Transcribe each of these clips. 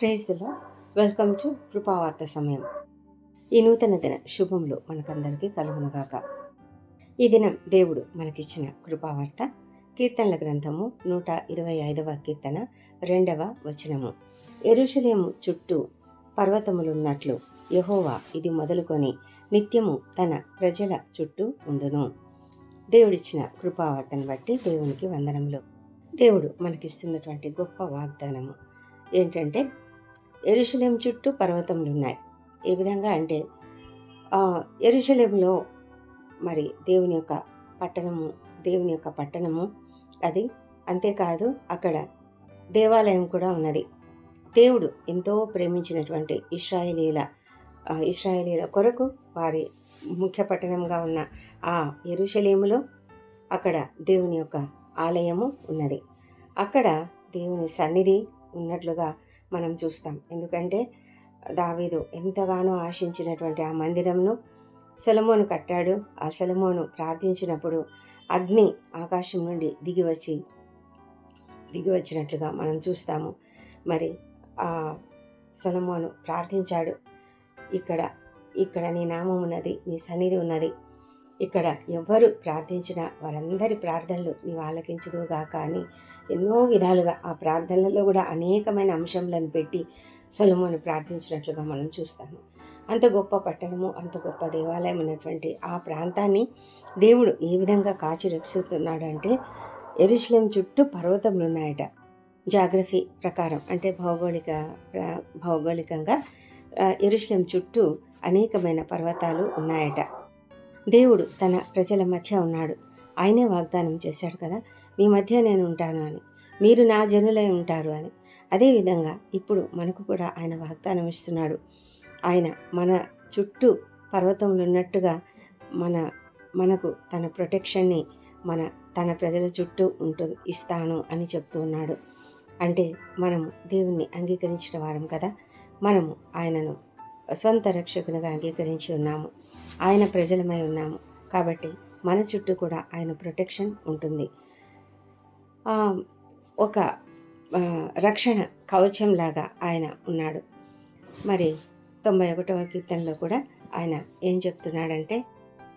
ప్రేజ్లో welcome to కృపావార్త సమయం. ఈ నూతన దిన శుభంలో మనకందరికీ కలుగునుగాక. ఈ దినం దేవుడు మనకిచ్చిన కృపావార్త కీర్తనల గ్రంథము నూట ఇరవై ఐదవ కీర్తన రెండవ వచనము. ఎరుషలేము చుట్టూ పర్వతములున్నట్లు యహోవా ఇది మొదలుకొని నిత్యము తన ప్రజల చుట్టూ ఉండును. దేవుడిచ్చిన కృపావార్తను బట్టి దేవునికి వందనములు. దేవుడు మనకిస్తున్నటువంటి గొప్ప వాగ్దానము ఏంటంటే ఎరుషలేం చుట్టూ పర్వతములు ఉన్నాయి ఏ విధంగా అంటే ఆ, ఎరుషలేంలో మరి దేవుని యొక్క పట్టణము దేవుని యొక్క పట్టణము అది. అంతేకాదు అక్కడ దేవాలయం కూడా ఉన్నది. దేవుడు ఎంతో ప్రేమించినటువంటి ఇస్రాయేలీల ఇస్రాయేలీల కొరకు వారి ముఖ్య పట్టణంగా ఉన్న ఆ ఎరుషలేములో అక్కడ దేవుని యొక్క ఆలయము ఉన్నది. అక్కడ దేవుని సన్నిధి ఉన్నట్లుగా మనం చూస్తాం. ఎందుకంటే దావీదు ఎంతగానో ఆశించినటువంటి ఆ మందిరంను సెలమోను కట్టాడు. ఆ సెలమోను ప్రార్థించినప్పుడు అగ్ని ఆకాశం నుండి దిగి వచ్చి దిగి వచ్చినట్లుగా మనం చూస్తాము. మరి ఆ సొలమోను ప్రార్థించాడు. ఇక్కడ ఇక్కడ నీ నామం ఉన్నది నీ సన్నిధి ఉన్నది. ఇక్కడ ఎవ్వరు ప్రార్థించినా వారందరి ప్రార్థనలు నీవు ఆలకించదువుగాక అని ఎన్నో విధాలుగా ఆ ప్రార్థనలలో కూడా అనేకమైన అంశంలను పెట్టి సొలమును ప్రార్థించినట్లుగా మనం చూస్తాము. అంత గొప్ప పట్టణము అంత గొప్ప దేవాలయం ఉన్నటువంటి ఆ ప్రాంతాన్ని దేవుడు ఏ విధంగా కాచి రక్షిస్తున్నాడు అంటే ఎరుశలేం చుట్టూ పర్వతములు ఉన్నాయట. జాగ్రఫీ ప్రకారం అంటే భౌగోళిక ప్ర- భౌగోళికంగా ఆ, చుట్టూ అనేకమైన పర్వతాలు ఉన్నాయట. దేవుడు తన ప్రజల మధ్య ఉన్నాడు. ఆయనే వాగ్దానం చేశాడు కదా మీ మధ్య నేను ఉంటాను అని. మీరు నా జనులై ఉంటారు అని. అదేవిధంగా ఇప్పుడు మనకు కూడా ఆయన వాగ్దానం ఇస్తున్నాడు. ఆయన మన చుట్టూ పర్వతంలో ఉన్నట్టుగా మన మనకు తన ప్రొటెక్షన్ని మన తన ప్రజల చుట్టూ ఉంటు ఇస్తాను అని చెప్తూ ఉన్నాడు. అంటే మనము దేవుణ్ణి అంగీకరించిన వారం కదా. మనము ఆయనను స్వంత రక్షకునిగా అంగీకరించి ఉన్నాము. ఆయన ప్రజలమై ఉన్నాము. కాబట్టి మన చుట్టూ కూడా ఆయన ప్రొటెక్షన్ ఉంటుంది. ఒక రక్షణ కవచంలాగా ఆయన ఉన్నాడు. మరి తొంభై ఒకటవ కీర్తనలో కూడా ఆయన ఏం చెప్తున్నాడంటే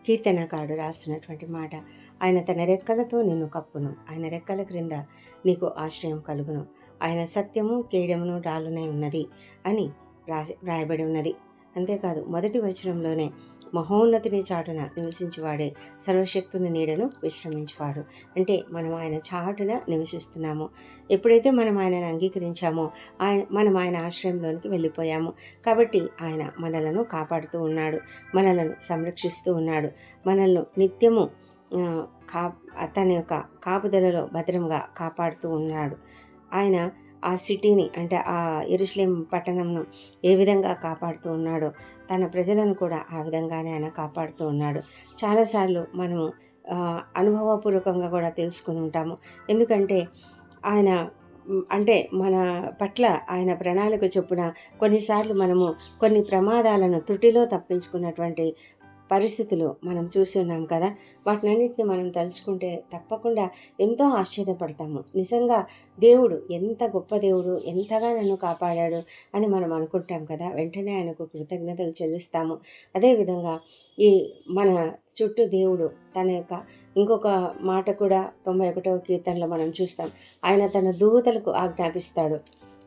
కీర్తనకారుడు రాస్తున్నటువంటి మాట ఆయన తన రెక్కలతో నిన్ను కప్పును ఆయన రెక్కల క్రింద నీకు ఆశ్రయం కలుగును ఆయన సత్యము కేయడమును డాలునై ఉన్నది అని రాసి రాయబడి ఉన్నది. అంతేకాదు మొదటి వచనంలోనే మహోన్నతిని చాటున నివసించేవాడే. సర్వశక్తుని నీడను విశ్రమించువాడు. అంటే మనం ఆయన చాటున నివసిస్తున్నాము. ఎప్పుడైతే మనం ఆయనను అంగీకరించామో ఆయన మనం ఆయన ఆశ్రయంలోనికి వెళ్ళిపోయాము. కాబట్టి ఆయన మనలను కాపాడుతూ ఉన్నాడు. మనలను సంరక్షిస్తూ ఉన్నాడు. మనల్ని నిత్యము కా తన యొక్క కాపుదలలో భద్రంగా కాపాడుతూ ఉన్నాడు. ఆయన ఆ సిటీని అంటే ఆ ఎరుశ్లేం పట్టణంను ఏ విధంగా కాపాడుతూ ఉన్నాడో తన ప్రజలను కూడా ఆ విధంగానే ఆయన కాపాడుతూ ఉన్నాడు. చాలాసార్లు మనము అనుభవపూర్వకంగా కూడా తెలుసుకుని ఉంటాము. ఎందుకంటే ఆయన అంటే మన పట్ల ఆయన ప్రణాళిక చొప్పున కొన్నిసార్లు మనము కొన్ని ప్రమాదాలను త్రుటిలో తప్పించుకున్నటువంటి పరిస్థితులు మనం చూస్తున్నాం కదా? వాటినన్నింటిని మనం తలుచుకుంటే తప్పకుండా ఎంతో ఆశ్చర్యపడతాము. నిజంగా దేవుడు ఎంత గొప్ప దేవుడు ఎంతగా నన్ను కాపాడాడు అని మనం అనుకుంటాం కదా? వెంటనే ఆయనకు కృతజ్ఞతలు చెల్లిస్తాము. అదేవిధంగా ఈ మన చుట్టూ దేవుడు తన యొక్క ఇంకొక మాట కూడా తొంభై ఒకటవ కీర్తనలో మనం చూస్తాం. ఆయన తన దూతలకు ఆజ్ఞాపిస్తాడు.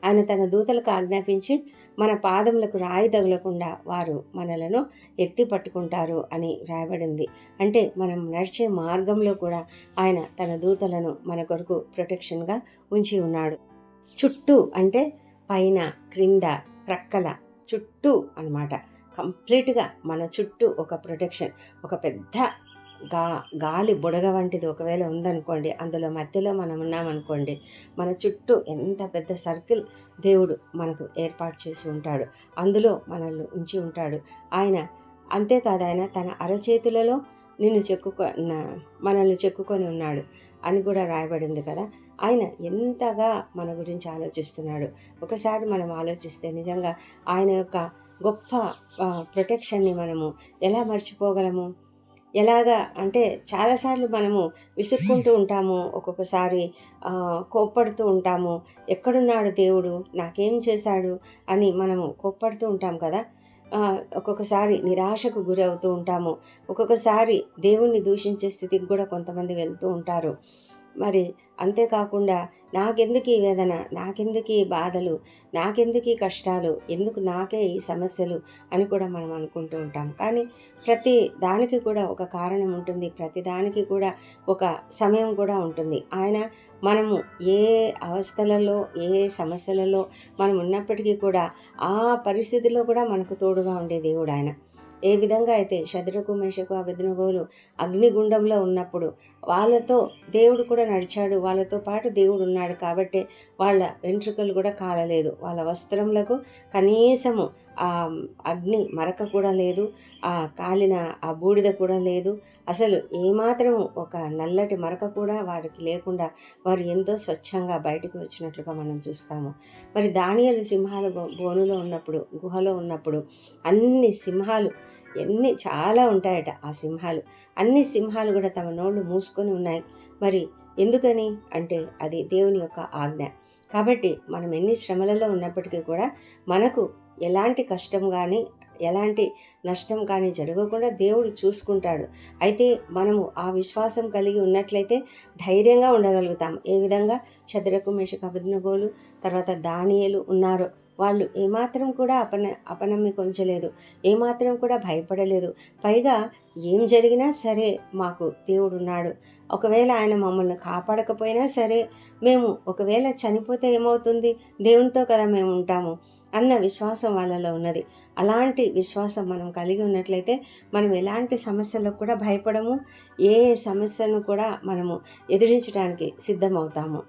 ఆయన తన దూతలకు ఆజ్ఞాపించి మన పాదములకు రాయి తగలకుండా వారు మనలను ఎత్తి పట్టుకుంటారు అని రాయబడింది. అంటే మనం నడిచే మార్గంలో కూడా ఆయన తన దూతలను మన కొరకు ప్రొటెక్షన్గా ఉంచి ఉన్నాడు. చుట్టూ అంటే పైన క్రింద ప్రక్కల చుట్టూ అన్నమాట. కంప్లీట్గా మన చుట్టూ ఒక ప్రొటెక్షన్ ఒక పెద్ద గా గాలి బుడగ వంటిది ఒకవేళ ఉందనుకోండి అందులో మధ్యలో మనం ఉన్నామనుకోండి మన చుట్టూ ఎంత పెద్ద సర్కిల్ దేవుడు మనకు ఏర్పాటు చేసి ఉంటాడు. అందులో మనల్ని ఉంచి ఉంటాడు. ఆయన అంతేకాదు ఆయన తన అరచేతులలో నిన్ను చెక్కుకొ మనల్ని చెక్కుకొని ఉన్నాడు అని కూడా రాయబడింది కదా. ఆయన ఎంతగా మన గురించి ఆలోచిస్తున్నాడు. ఒకసారి మనం ఆలోచిస్తే నిజంగా ఆయన యొక్క గొప్ప ప్రొటెక్షన్ని మనము ఎలా మర్చిపోగలము? ఎలాగా అంటే చాలాసార్లు మనము విసుక్కుంటూ ఉంటాము. ఒక్కొక్కసారి కోప్పడుతూ ఉంటాము. ఎక్కడున్నాడు దేవుడు? నాకేం చేశాడు? అని మనము కోప్పడుతూ ఉంటాం కదా. ఒక్కొక్కసారి నిరాశకు గురవుతూ ఉంటాము. ఒక్కొక్కసారి దేవుణ్ణి దూషించే స్థితికి కూడా కొంతమంది వెళ్తూ ఉంటారు. మరి అంతేకాకుండా నాకెందుకు ఈ వేదన? నాకెందుకు ఈ బాధలు? నాకెందుకు ఈ కష్టాలు? ఎందుకు నాకే ఈ సమస్యలు? అని కూడా మనం అనుకుంటూ ఉంటాం. కానీ ప్రతి దానికి కూడా ఒక కారణం ఉంటుంది. ప్రతి దానికి కూడా ఒక సమయం కూడా ఉంటుంది. ఆయన మనము ఏ అవస్థలలో ఏ సమస్యలలో మనం ఉన్నప్పటికీ కూడా ఆ పరిస్థితిలో కూడా మనకు తోడుగా ఉండే దేవుడు ఆయన. ఏ విధంగా అయితే శద్రకు మేషకు అభినగోలు అగ్నిగుండంలో ఉన్నప్పుడు వాళ్ళతో దేవుడు కూడా నడిచాడు. వాళ్ళతో పాటు దేవుడు ఉన్నాడు కాబట్టి వాళ్ళ వెంట్రుకలు కూడా కాలలేదు. వాళ్ళ వస్త్రములకు కనీసము ఆ అగ్ని మరక కూడా లేదు. ఆ కాలిన ఆ బూడిద కూడా లేదు. అసలు ఏమాత్రం ఒక నల్లటి మరక కూడా వారికి లేకుండా వారు ఎంతో స్వచ్ఛంగా బయటకు వచ్చినట్లుగా మనం చూస్తాము. మరి దానియలు సింహాలు బో- బోనులో ఉన్నప్పుడు గుహలో ఉన్నప్పుడు అన్ని సింహాలు ఎన్ని చాలా ఉంటాయట ఆ సింహాలు. అన్ని సింహాలు కూడా తమ నోళ్ళు మూసుకొని ఉన్నాయి. మరి ఎందుకని? అంటే అది దేవుని యొక్క ఆజ్ఞ. కాబట్టి మనం ఎన్ని శ్రమలలో ఉన్నప్పటికీ కూడా మనకు ఎలాంటి కష్టం కానీ ఎలాంటి నష్టం కానీ జరగకుండా దేవుడు చూసుకుంటాడు. అయితే మనము ఆ విశ్వాసం కలిగి ఉన్నట్లయితే ధైర్యంగా ఉండగలుగుతాం. ఏ విధంగా? శద్రకు మేషకు అభిజ్ఞగోలు తర్వాత దానియలు ఉన్నారో. వాళ్ళు ఏమాత్రం కూడా అపన అపనమ్మికొంచలేదు ఏమాత్రం కూడా భయపడలేదు. పైగా ఏం జరిగినా సరే మాకు దేవుడు ఉన్నాడు ఒకవేళ ఆయన మమ్మల్ని కాపాడకపోయినా సరే మేము ఒకవేళ చనిపోతే ఏమవుతుంది? దేవునితో కదా మేము ఉంటాము అన్న విశ్వాసం వాళ్ళలో ఉన్నది. అలాంటి విశ్వాసం మనం కలిగి ఉన్నట్లయితే మనం ఎలాంటి సమస్యలకు కూడా భయపడము. ఏ సమస్యను కూడా మనము ఎదిరించడానికి సిద్ధమవుతాము.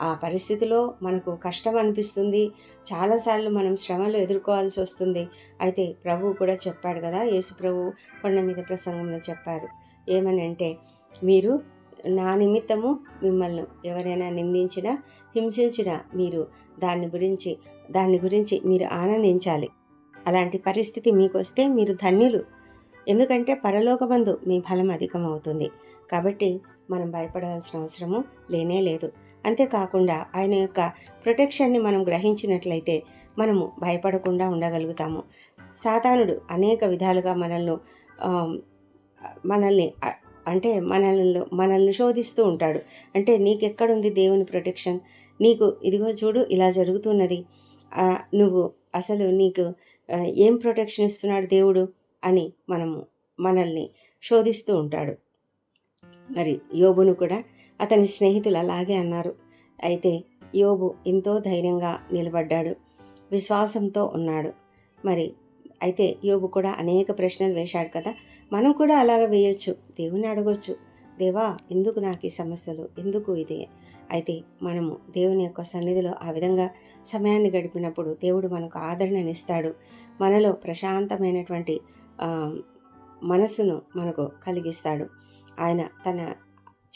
ఆ పరిస్థితిలో మనకు కష్టం అనిపిస్తుంది. చాలాసార్లు మనం శ్రమలు ఎదుర్కోవాల్సి వస్తుంది. అయితే ప్రభువు కూడా చెప్పాడు కదా యేసు ప్రభు కొండ మీద ప్రసంగంలో చెప్పారు. ఏమని అంటే మీరు నా నిమిత్తము మిమ్మల్ని ఎవరైనా నిందించినా హింసించినా మీరు దాన్ని గురించి దాని గురించి మీరు ఆనందించాలి. అలాంటి పరిస్థితి మీకు వస్తే మీరు ధన్యులు. ఎందుకంటే పరలోకమందు మీ ఫలం అధికమవుతుంది. కాబట్టి మనం భయపడవలసిన అవసరము లేనే లేదు. అంతేకాకుండా ఆయన యొక్క ప్రొటెక్షన్ని మనం గ్రహించినట్లయితే మనము భయపడకుండా ఉండగలుగుతాము. సాతానుడు అనేక విధాలుగా మనల్ని మనల్ని అంటే మనల్ని మనల్ని శోధిస్తూ ఉంటాడు. అంటే నీకెక్కడుంది దేవుని ప్రొటెక్షన్? నీకు ఇదిగో చూడు ఇలా జరుగుతున్నది. నువ్వు అసలు నీకు ఏం ప్రొటెక్షన్ ఇస్తున్నాడు దేవుడు? అని మనము మనల్ని శోధిస్తూ ఉంటాడు. మరి యోబును కూడా అతని స్నేహితులు అలాగే అన్నారు. అయితే యోబు ఎంతో ధైర్యంగా నిలబడ్డాడు. విశ్వాసంతో ఉన్నాడు. మరి అయితే యోబు కూడా అనేక ప్రశ్నలు వేశాడు కదా. మనం కూడా అలాగ వేయొచ్చు. దేవుని అడగొచ్చు. దేవా ఎందుకు నాకు ఈ సమస్యలు? ఎందుకు ఇది? అయితే మనము దేవుని యొక్క సన్నిధిలో ఆ విధంగా సమయాన్ని గడిపినప్పుడు దేవుడు మనకు ఆదరణనిస్తాడు మనలో ప్రశాంతమైనటువంటి మనసును మనకు కలిగిస్తాడు. ఆయన తన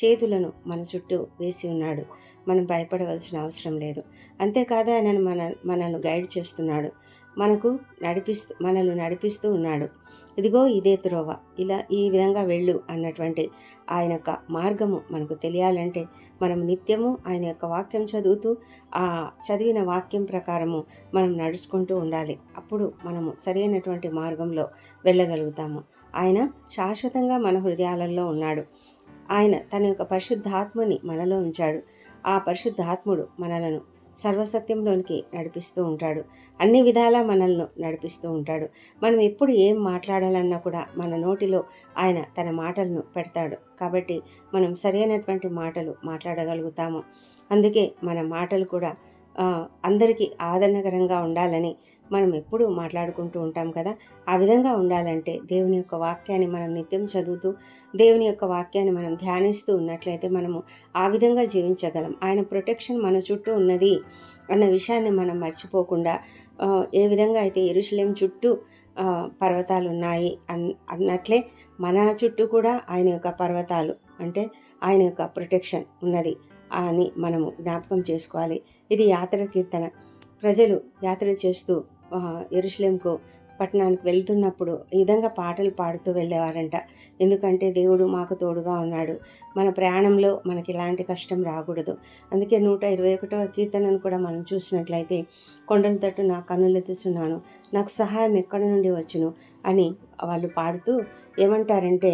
చేతులను మన చుట్టూ వేసి ఉన్నాడు. మనం భయపడవలసిన అవసరం లేదు. అంతేకాదు ఆయన మన మనల్ని గైడ్ చేస్తున్నాడు. మనకు నడిపిస్తూ మనల్ని నడిపిస్తూ ఉన్నాడు. ఇదిగో ఇదే త్రోవ. ఇలా ఈ విధంగా వెళ్ళు అన్నటువంటి ఆయన యొక్క మార్గము మనకు తెలియాలంటే మనం నిత్యము ఆయన యొక్క వాక్యం చదువుతూ ఆ చదివిన వాక్యం ప్రకారము మనం నడుచుకుంటూ ఉండాలి. అప్పుడు మనము సరైనటువంటి మార్గంలో వెళ్ళగలుగుతాము. ఆయన శాశ్వతంగా మన హృదయాలలో ఉన్నాడు. ఆయన తన యొక్క పరిశుద్ధాత్మని మనలో ఉంచాడు. ఆ పరిశుద్ధాత్ముడు మనలను సర్వసత్యంలోనికి నడిపిస్తూ ఉంటాడు. అన్ని విధాలా మనల్ని నడిపిస్తూ ఉంటాడు. మనం ఎప్పుడు ఏం మాట్లాడాలన్నా కూడా మన నోటిలో ఆయన తన మాటలను పెడతాడు. కాబట్టి మనం సరైనటువంటి మాటలు మాట్లాడగలుగుతాము. అందుకే మన మాటలు కూడా అందరికీ ఆదరణకరంగా ఉండాలని మనం ఎప్పుడూ మాట్లాడుకుంటూ ఉంటాం కదా. ఆ విధంగా ఉండాలంటే దేవుని యొక్క వాక్యాన్ని మనం నిత్యం చదువుతూ దేవుని యొక్క వాక్యాన్ని మనం ధ్యానిస్తూ ఉన్నట్లయితే మనము ఆ విధంగా జీవించగలం. ఆయన ప్రొటెక్షన్ మన చుట్టూ ఉన్నది అన్న విషయాన్ని మనం మర్చిపోకుండా ఏ విధంగా అయితే ఎరుశలేం చుట్టూ పర్వతాలు ఉన్నాయి అన్ అన్నట్లే మన చుట్టూ కూడా ఆయన యొక్క పర్వతాలు అంటే ఆయన యొక్క ప్రొటెక్షన్ ఉన్నది. అని మనము జ్ఞాపకం చేసుకోవాలి. ఇది యాత్ర కీర్తన. ప్రజలు యాత్ర చేస్తూ ఎరుషలేంకు పట్టణానికి వెళ్తున్నప్పుడు ఈ విధంగా పాటలు పాడుతూ వెళ్ళేవారంట. ఎందుకంటే దేవుడు మాకు తోడుగా ఉన్నాడు. మన ప్రయాణంలో మనకి ఎలాంటి కష్టం రాకూడదు. అందుకే నూట ఇరవై ఒకటవ కీర్తనను కూడా మనం చూసినట్లయితే కొండల తట్టు నా కన్నులెత్తుచున్నాను. నాకు సహాయం ఎక్కడి నుండి వచ్చును అని వాళ్ళు పాడుతూ ఏమంటారంటే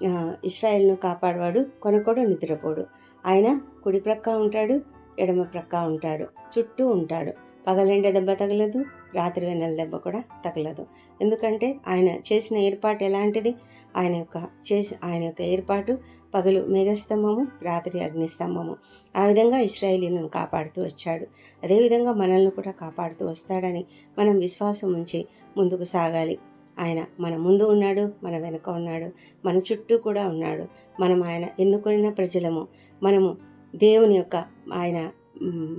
ఆ, ఇస్రాయేల్ను కాపాడవాడు కొనకొడు నిద్రపోడు ఆయన కుడి ప్రక్క ఉంటాడు ఎడమ ప్రక్క ఉంటాడు చుట్టూ ఉంటాడు. పగలెండే దెబ్బ తగలదు రాత్రి వెన్నెల దెబ్బ కూడా తగలదు. ఎందుకంటే ఆయన చేసిన ఏర్పాటు ఎలాంటిది? ఆయన యొక్క చేసి ఆయన యొక్క ఏర్పాటు పగలు మేఘస్తంభము రాత్రి అగ్నిస్తంభము. ఆ విధంగా ఇస్రాయేలీలను కాపాడుతూ వచ్చాడు. అదేవిధంగా మనల్ని కూడా కాపాడుతూ వస్తాడని మనం విశ్వాసం ఉంచి ముందుకు సాగాలి. ఆయన మన ముందు ఉన్నాడు మన వెనుక ఉన్నాడు మన చుట్టూ కూడా ఉన్నాడు. మనం ఆయన ఎన్నుకున్న ప్రజలము. మనము దేవుని యొక్క ఆయన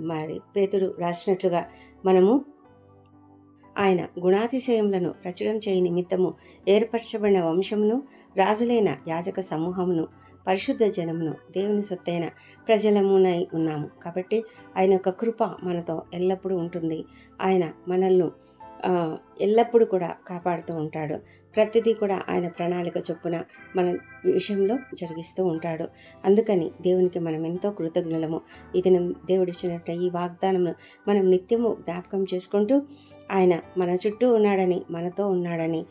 మరి పేతుడు రాసినట్లుగా మనము ఆయన గుణాతిశయములను ప్రచురం చేయ నిమిత్తము ఏర్పరచబడిన వంశమును రాజులైన యాజక సమూహమును పరిశుద్ధ జనమును దేవుని సొత్తైన ప్రజలమునై ఉన్నాము. కాబట్టి ఆయన యొక్క కృప మనతో ఎల్లప్పుడూ ఉంటుంది. ఆయన మనల్ని ఎల్లప్పుడూ కూడా కాపాడుతూ ఉంటాడు. ప్రతిదీ కూడా ఆయన ప్రణాళిక చొప్పున మన విషయంలో జరిగిస్తూ ఉంటాడు. అందుకని దేవునికి మనం ఎంతో కృతజ్ఞులము. ఇది దేవుడిచ్చినట్టు ఈ వాగ్దానమును మనం నిత్యము జ్ఞాపకం చేసుకుంటూ ఆయన మన చుట్టూ ఉన్నాడని మనతో ఉన్నాడని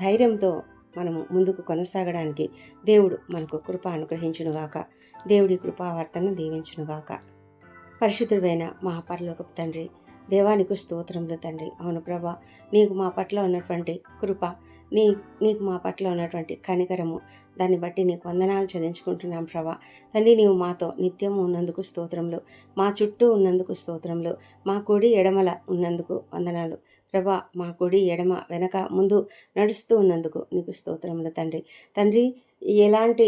ధైర్యంతో మనము ముందుకు కొనసాగడానికి దేవుడు మనకు కృప అనుగ్రహించునుగాక. దేవుడి కృపావర్తను దీవించునుగాక. పరిశుద్ధుడైన మహాపరలోకపు తండ్రి దేవానికి స్తోత్రములు తండ్రి. అవును ప్రభా నీకు మా పట్ల ఉన్నటువంటి కృప నీ నీకు మా పట్ల ఉన్నటువంటి కనికరము దాన్ని బట్టి నీకు వందనాలు చెల్లించుకుంటున్నాం ప్రభా. తండ్రి నీవు మాతో నిత్యము ఉన్నందుకు స్తోత్రములు మా చుట్టూ ఉన్నందుకు స్తోత్రములు మా కుడి ఎడమల ఉన్నందుకు వందనాలు. ప్రభా మా కుడి ఎడమ వెనక ముందు నడుస్తూ ఉన్నందుకు నీకు స్తోత్రములు తండ్రి. తండ్రి ఎలాంటి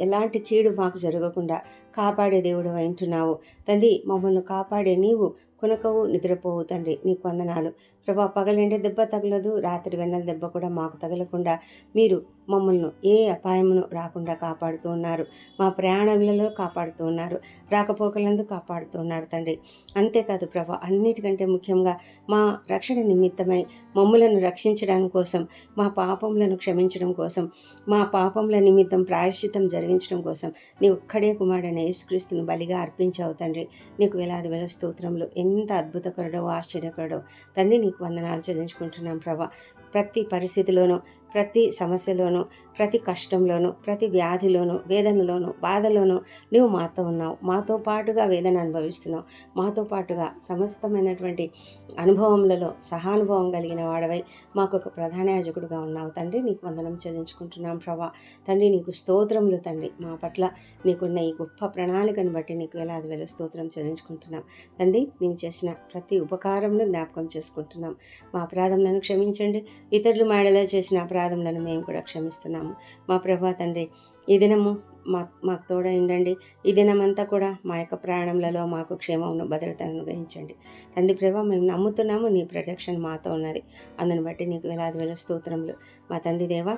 ఎలాంటి కీడు మాకు జరగకుండా కాపాడే దేవుడు వింటున్నావు తండ్రి మమ్మల్ని కాపాడే నీవు కొనకవు నిద్రపోవు తండ్రి నీకు వందనాలు. ప్రభా పగలంటే దెబ్బ తగలదు రాత్రి వెన్నెల దెబ్బ కూడా మాకు తగలకుండా మీరు మమ్మల్ని ఏ అపాయమును రాకుండా కాపాడుతూ ఉన్నారు. మా ప్రయాణములలో కాపాడుతూ ఉన్నారు రాకపోకలందు కాపాడుతూ ఉన్నారు తండ్రి. అంతేకాదు ప్రభా అన్నిటికంటే ముఖ్యంగా మా రక్షణ నిమిత్తమై మమ్ములను రక్షించడం కోసం మా పాపములను క్షమించడం కోసం మా పాపముల నిమిత్తం ప్రాయశ్చితం జరిగించడం కోసం నీ ఒక్కడే కుమారుడైన యేసుక్రీస్తును బలిగా అర్పించావు తండ్రి. నీకు వేలాది వేల స్తోత్రములు. ఎంత అద్భుతకరుడో ఆశ్చర్యకరుడో. తండ్రి నీకు వందనాలు చెల్లించుకుంటున్నాం ప్రభా. ప్రతి పరిస్థితిలోనూ ప్రతి సమస్యలోనూ ప్రతి కష్టంలోనూ ప్రతి వ్యాధిలోనూ వేదనలోనూ బాధలోనూ నువ్వు మాతో ఉన్నావు. మాతో పాటుగా వేదన అనుభవిస్తున్నావు. మాతో పాటుగా సమస్తమైనటువంటి అనుభవములలో సహానుభవం కలిగిన వాడవై మాకు ఒక ప్రధాన యాజకుడుగా ఉన్నావు. తండ్రి నీకు వందనం చెల్లించుకుంటున్నాం ప్రభా. తండ్రి నీకు స్తోత్రములు తండ్రి. మా పట్ల నీకున్న ఈ గొప్ప ప్రణాళికను బట్టి నీకు వేలాది వేల స్తోత్రం చెల్లించుకుంటున్నాం. తండ్రి నీవు చేసిన ప్రతి ఉపకారంను జ్ఞాపకం చేసుకుంటున్నాం. మా అపరాధములను క్షమించండి. ఇతరులు మేడలో చేసిన అపరాధములను మేము కూడా క్షమిస్తున్నాము. మా ప్రభా తండ్రి ఈ దినము మా మాకు తోడ ఉండండి ఈ దినమంతా కూడా మా యొక్క ప్రాణములలో మాకు క్షేమమును భద్రతను అనుగ్రహించండి. తండ్రి ప్రభా మేము నమ్ముతున్నాము నీ ప్రొటెక్షన్ మాతో ఉన్నది. అందుని బట్టి నీకు వేలాది వేల స్తోత్రములు. మా తండ్రి దేవ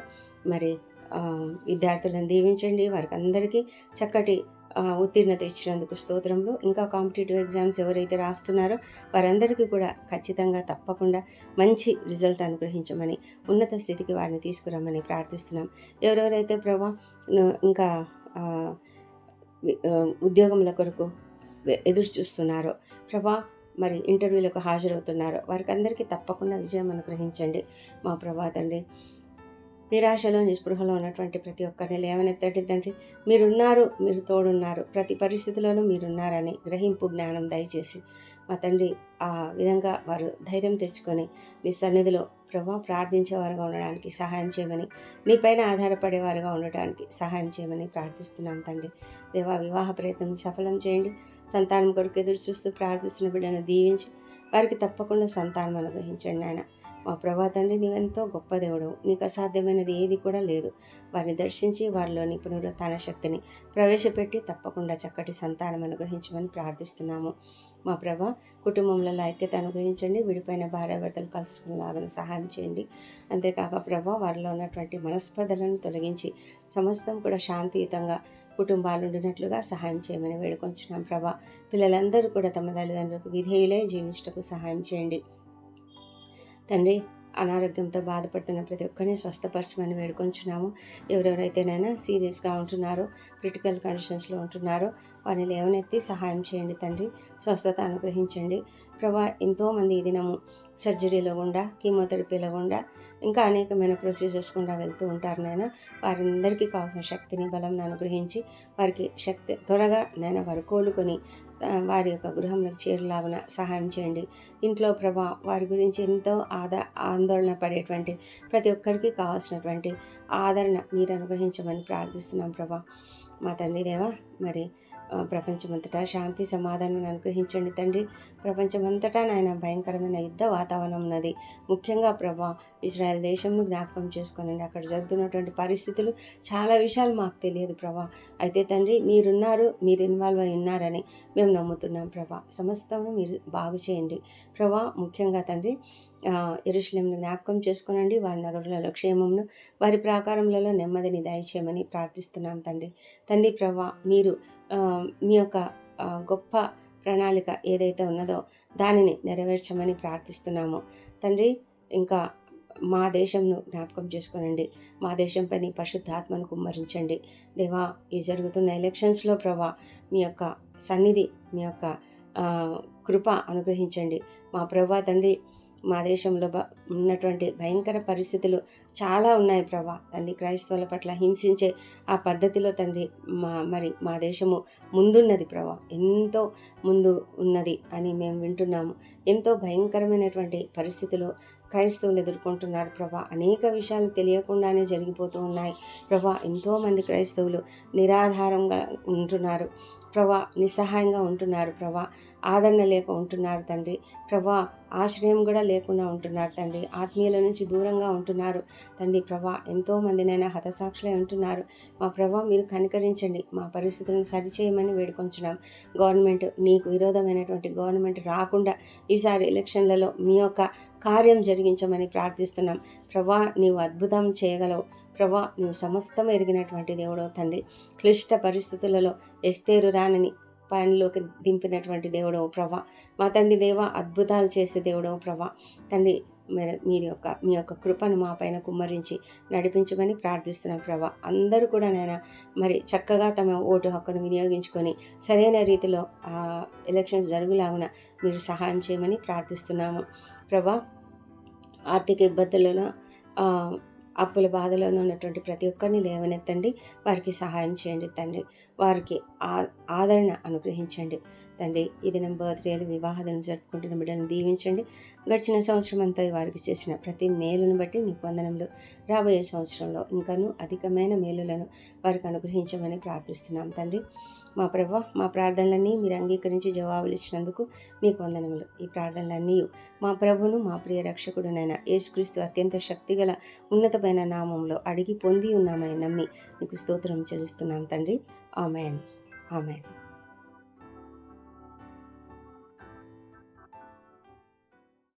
మరి విద్యార్థులను దీవించండి. వారికి అందరికీ చక్కటి ఉత్తీర్ణత ఇచ్చినందుకు స్తోత్రంలో. ఇంకా కాంపిటేటివ్ ఎగ్జామ్స్ ఎవరైతే రాస్తున్నారో వారందరికీ కూడా ఖచ్చితంగా తప్పకుండా మంచి రిజల్ట్ అనుగ్రహించమని ఉన్నత స్థితికి వారిని తీసుకురమ్మని ప్రార్థిస్తున్నాం. ఎవరెవరైతే ప్రభా ఇంకా ఉద్యోగముల కొరకు ఎదురు చూస్తున్నారో ప్రభా మరి ఇంటర్వ్యూలకు హాజరవుతున్నారో వారికి అందరికీ తప్పకుండా విజయం అనుగ్రహించండి. మా ప్రభా తండ్రి నిరాశలో నిస్పృహలో ఉన్నటువంటి ప్రతి ఒక్కరిని లేవనెత్తండి తండ్రి. మీరున్నారు మీరు తోడున్నారు. ప్రతి పరిస్థితిలోనూ మీరున్నారని గ్రహింపు జ్ఞానం దయచేసి మా తండ్రి ఆ విధంగా వారు ధైర్యం తెచ్చుకొని మీ సన్నిధిలో ప్రభా ప్రార్థించేవారుగా ఉండడానికి సహాయం చేయమని నీపైన ఆధారపడేవారుగా ఉండటానికి సహాయం చేయమని ప్రార్థిస్తున్నాం తండ్రి. దేవా వివాహ ప్రయత్నం సఫలం చేయండి. సంతానం కొరకు ఎదురు చూస్తూ ప్రార్థిస్తున్న బిడ్డను దీవించి వారికి తప్పకుండా సంతానం అనుగ్రహించండి నాయన. మా ప్రభా తండ్రి నీవెంతో గొప్ప దేవుడు నీకు అసాధ్యమైనది ఏది కూడా లేదు. వారిని దర్శించి వారిలోని పునరుత్న శక్తిని ప్రవేశపెట్టి తప్పకుండా చక్కటి సంతానం అనుగ్రహించమని ప్రార్థిస్తున్నాము. మా ప్రభ కుటుంబంలో ఐక్యత అనుగ్రహించండి. విడిపోయిన భార్యాభర్తలు కలుసుకునేలాగా సహాయం చేయండి. అంతేకాక ప్రభ వారిలో ఉన్నటువంటి మనస్పర్ధలను తొలగించి సమస్తం కూడా శాంతియుతంగా కుటుంబాలు ఉండినట్లుగా సహాయం చేయమని వేడుకొంచున్నాం ప్రభా. పిల్లలందరూ కూడా తమ తల్లిదండ్రులకు విధేయులై జీవించటకు సహాయం చేయండి. తండ్రి అనారోగ్యంతో బాధపడుతున్న ప్రతి ఒక్కరిని స్వస్థపరచమని వేడుకొంచున్నాము. ఎవరెవరైతేనైనా సీరియస్గా ఉంటున్నారో క్రిటికల్ కండిషన్స్లో ఉంటున్నారో వారిని లేవనెత్తి సహాయం చేయండి తండ్రి స్వస్థత అనుగ్రహించండి. ప్రభా ఎంతోమంది ఈ దినము సర్జరీలో గుండా కీమోథెరపీలో గుండా ఇంకా అనేకమైన ప్రొసీజర్స్ గుండా వెళ్తూ ఉంటారు నాయన. వారందరికీ కావాల్సిన శక్తిని బలం అనుగ్రహించి వారికి శక్తి త్వరగా నేను వారు కోలుకొని వారి యొక్క గృహంలోకి చేరులాగున సహాయం చేయండి. ఇంట్లో ప్రభా వారి గురించి ఎంతో ఆదా ఆందోళన పడేటువంటి ప్రతి ఒక్కరికి కావాల్సినటువంటి ఆదరణ మీరు అనుగ్రహించమని ప్రార్థిస్తున్నాం ప్రభా. మా తండ్రి దేవా మరి ప్రపంచమంతటా శాంతి సమాధానం అనుగ్రహించండి తండ్రి. ప్రపంచమంతటా నాయన భయంకరమైన యుద్ధ వాతావరణం ఉన్నది. ముఖ్యంగా ప్రభా ఇజ్రాయెల్ దేశంను జ్ఞాపకం చేసుకోనండి. అక్కడ జరుగుతున్నటువంటి పరిస్థితులు చాలా విషయాలు మాకు తెలియదు ప్రభా. అయితే తండ్రి మీరున్నారు మీరు ఇన్వాల్వ్ అయి ఉన్నారని మేము నమ్ముతున్నాం ప్రభా. సమస్తము మీరు బాగు చేయండి. ప్రభా ముఖ్యంగా తండ్రి ఇరుషులంను జ్ఞాపకం చేసుకునండి. వారి నగరులలో క్షేమమును వారి ప్రాకారములలో నెమ్మదిని దయచేయమని ప్రార్థిస్తున్నాం తండ్రి. తండ్రి ప్రభా మీరు మీ యొక్క గొప్ప ప్రణాళిక ఏదైతే ఉన్నదో దానిని నెరవేర్చమని ప్రార్థిస్తున్నాము. తండ్రి ఇంకా మా దేశంను జ్ఞాపకం చేసుకోనండి. మా దేశంపై నీ పరిశుద్ధాత్మను కుమ్మరించండి. దేవా ఈ జరుగుతున్న ఎలక్షన్స్లో ప్రభా మీ యొక్క సన్నిధి మీ యొక్క కృప అనుగ్రహించండి. మా ప్రభా తండ్రి మా దేశంలో ఉన్నటువంటి భయంకర పరిస్థితులు చాలా ఉన్నాయి ప్రభా. తండ్రి క్రైస్తవుల పట్ల హింసించే ఆ పద్ధతిలో తండ్రి మా మరి మా దేశము ముందున్నది ప్రభా. ఎంతో ముందు ఉన్నది అని మేము వింటున్నాము. ఎంతో భయంకరమైనటువంటి పరిస్థితులు క్రైస్తవులు ఎదుర్కొంటున్నారు ప్రభా. అనేక విషయాలు తెలియకుండానే జరిగిపోతూ ఉన్నాయి ప్రభా. ఎంతోమంది క్రైస్తవులు నిరాధారంగా ఉంటున్నారు. ప్రభా నిస్సహాయంగా ఉంటున్నారు ప్రభా. ఆదరణ లేక ఉంటున్నారు తండ్రి. ప్రభా ఆశ్రయం కూడా లేకుండా ఉంటున్నారు తండ్రి. ఆత్మీయుల నుంచి దూరంగా ఉంటున్నారు తండ్రి ప్రభా. ఎంతోమందినైనా హతసాక్షులై ఉంటున్నారు. మా ప్రభా మీరు కనికరించండి. మా పరిస్థితులను సరిచేయమని వేడుకొంచున్నాం. గవర్నమెంట్ నీకు విరోధమైనటువంటి గవర్నమెంట్ రాకుండా ఈసారి ఎలక్షన్లలో మీ యొక్క కార్యం జరిగించమని ప్రార్థిస్తున్నాం. ప్రభా నీవు అద్భుతం చేయగలవు. ప్రభా నువ్వు సమస్తం ఎరిగినటువంటి దేవుడో తండ్రి. క్లిష్ట పరిస్థితులలో ఎస్తేరు రానని పనిలోకి దింపినటువంటి దేవుడో ప్రభా. మా తండ్రి దేవ అద్భుతాలు చేసే దేవుడో ప్రభా. తండ్రి మీరు యొక్క మీ యొక్క కృపను మా పైన కుమ్మరించి నడిపించమని ప్రార్థిస్తున్నాం ప్రభా. అందరూ కూడా నాయన మరి చక్కగా తమ ఓటు హక్కును వినియోగించుకొని సరైన రీతిలో ఎలక్షన్స్ జరుగులాగున మీరు సహాయం చేయమని ప్రార్థిస్తున్నాము. ప్రభా ఆర్థిక ఇబ్బందులను అప్పుల బాధలోనే ఉన్నటువంటి ప్రతి ఒక్కరిని లేవనెత్తండి. వారికి సహాయం చేయండి తండ్రి. వారికి ఆ- ఆదరణ అనుగ్రహించండి తండ్రి. ఈ దినం బర్త్డేలు వివాహాలను జరుపుకుంటున్న బిడ్డను దీవించండి. గడిచిన సంవత్సరం అంతా వారికి చేసిన ప్రతి మేలును బట్టి నీ వందనములు. రాబోయే సంవత్సరంలో ఇంకనూ అధికమైన మేలులను వారికి అనుగ్రహించమని ప్రార్థిస్తున్నాం తండ్రి. మా ప్రభ మా ప్రార్థనలన్నీ మీరు అంగీకరించి జవాబులు ఇచ్చినందుకు నీకు వందనములు. ఈ ప్రార్థనలన్నీ మా ప్రభును మా ప్రియ రక్షకుడునైన యేసుక్రీస్తు అత్యంత శక్తిగల ఉన్నతమైన నామంలో అడిగి పొంది ఉన్నామని నమ్మి నీకు స్తోత్రం చెల్లిస్తున్నాం తండ్రి. ఆమెన్. ఆమెన్.